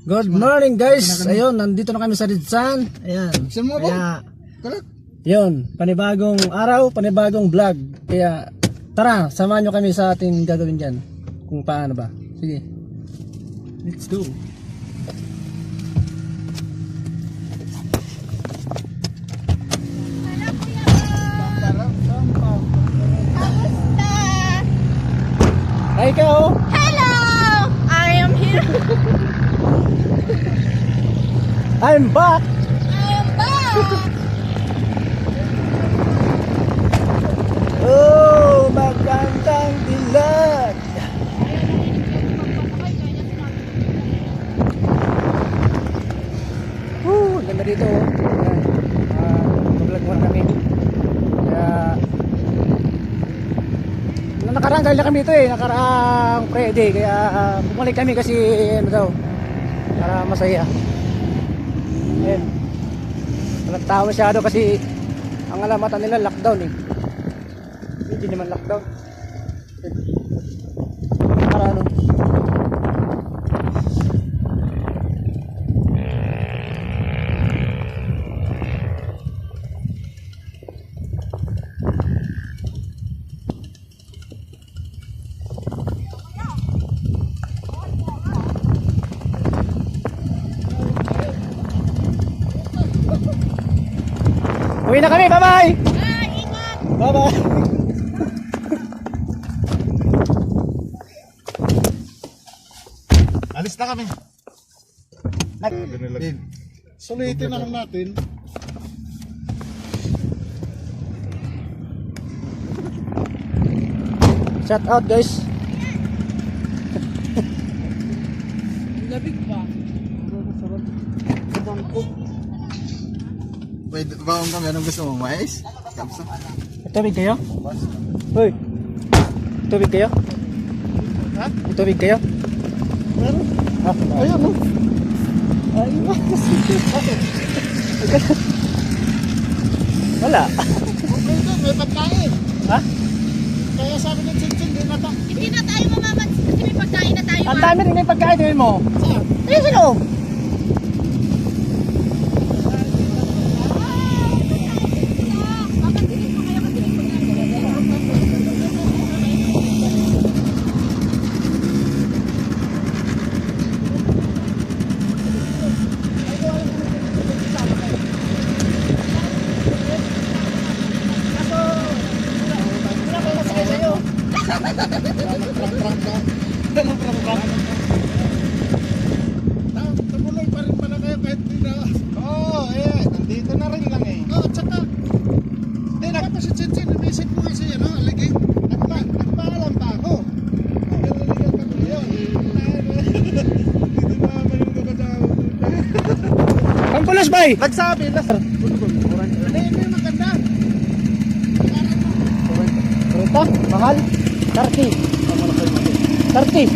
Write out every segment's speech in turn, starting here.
Good morning guys. Ayun, nandito na kami sa Ridsan. Ayan. Saan mo ba? Kaya, yun, panibagong araw, panibagong vlog. Kaya, tara, samahan nyo kami sa ating gagawin dyan. Kung paano ba. Sige. Let's go. Ay, ikaw. Hello! I am here. I'm back. I am back. Oh, magandang dilag. Woo, ganda dito. oh. Ayan. Ah, mag-vlog muna kami. Kaya Nung nakaraan galing na kami dito eh, nakaraang Friday kaya ah, bumalik kami kasi ano daw para masaya. Ayan. Walang tao masyado kasi ang alamatan nila lockdown eh. Hindi naman lockdown. Para ano? Uwi na kami, bye-bye! Ingat. Bye-bye! Alis na kami. Din. Sulitin na lang natin. Shout out guys. Pwede ba kami anong gusto mo, mais? Kapsa. Tubig kayo? Hoy. Tubig kayo? Ha? Tubig kayo? Meron. Ah, Ayun, no? Ay, Wala. Okay doon, may pagkain. Ha? Kaya sabi ni Chinchin, di na ta. Hindi na tayo mamamansin kasi may pagkain na tayo. Ang dami rin may pagkain din mo. Saan? Ayun sa loob. Ta- Tumuloy pa rin pala kayo kahit di na. Oo, eh. Nandito na rin lang eh. Oo, tsaka. Hindi, nakapa si Chinchin. Inisip ko kasi, ano, alagi. Nagpa, nagpaalam pa ako. Naliligaw pa ko yun. Dito na naman yung gagadaw. Ang pulos bay. Nagsabi, nas. Ano yun yung maganda? Ito, mahal. 30. 30.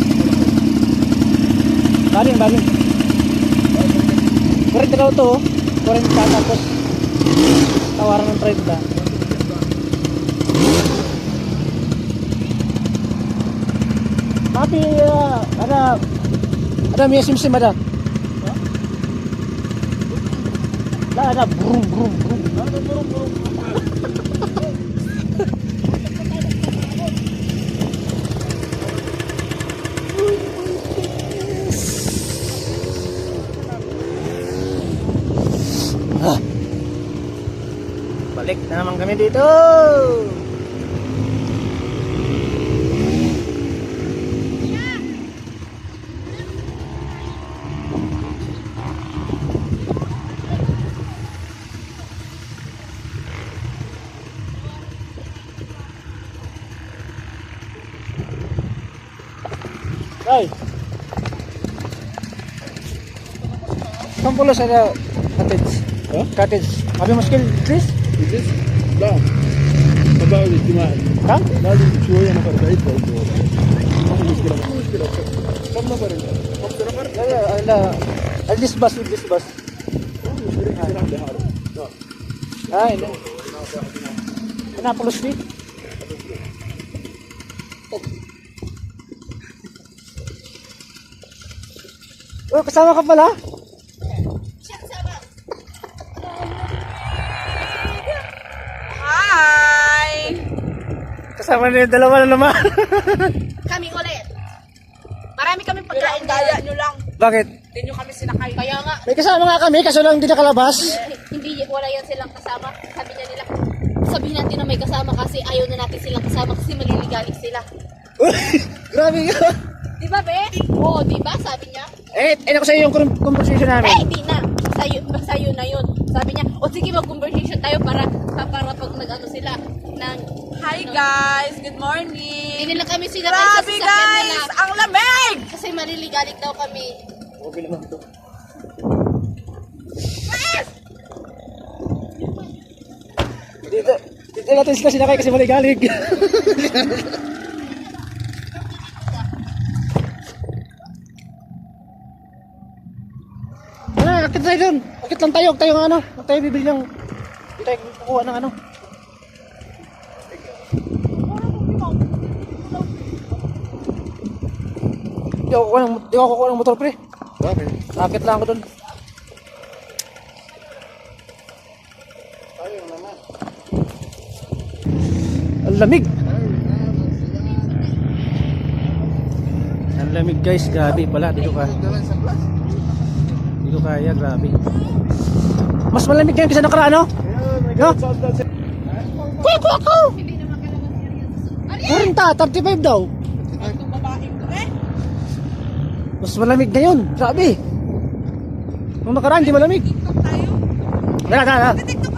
Baling, baling. 40 daw to. oh. 40 tapos tawaran ng 30. Tapi, uh, ada ada may simsim ada. Lah ada brum brum brum. Ano, bro, Balik na naman kami dito. Ay. Saan pula sa cottage? Huh? Cottage. Abi mo skill, please? This? لا تباعد اجتماعي Kam? لازم شويه نفر بعيد برضه ما في مشكله ما في مشكله كم نفر انت؟ خمس نفر؟ لا لا لا I'll just bus with this bus. Ah, hindi. Pinapulos ni? Oh, kasama ka pala? Kasama na yung dalawa na naman. Kami ulit. Marami kami pagkain ang daya nyo lang. Bakit? Hindi nyo kami sinakay. Kaya nga, May kasama nga kami, kaso lang hindi nakalabas. eh, hindi, wala yan silang kasama. Sabi niya nila, sabihin natin na may kasama kasi ayaw na natin silang kasama kasi maliligalig sila. Grabe ka. Di ba, be? Oo, di ba? Sabi niya. Eh, eh, ako sa iyo yung con- conversation Eh, namin. di na. Sa'yo, sa'yo na yun. Sabi niya, o sige, para pag nag-ano sila, ng, Hi guys! Good morning! hindi nila kami sila Grabe guys! Ang lamig! Kasi maliligalig daw kami. Okay naman to. Dito, dito natin sila sinakay kasi maligalig. Ano, akit tayo dun. Akit lang tayo, huwag tayo ng ano. Huwag tayo bibili ng... Hindi tayo kukuha ng ano. Hindi ako kukuha ng, di ako kukuha ng motor pre. Bakit? Akit lang ako dun. Ang lamig. Ang lamig guys, grabe pala. Dito ka. Dito kaya, grabe. Mas malamig ngayon kaysa nakaraan, no? No? Kuya, kuya ko! 40, 35 daw. Itong babaeng to eh. Mas malamig ngayon, grabe. Nung nakaraan, di malamig. Tara, tara, tara.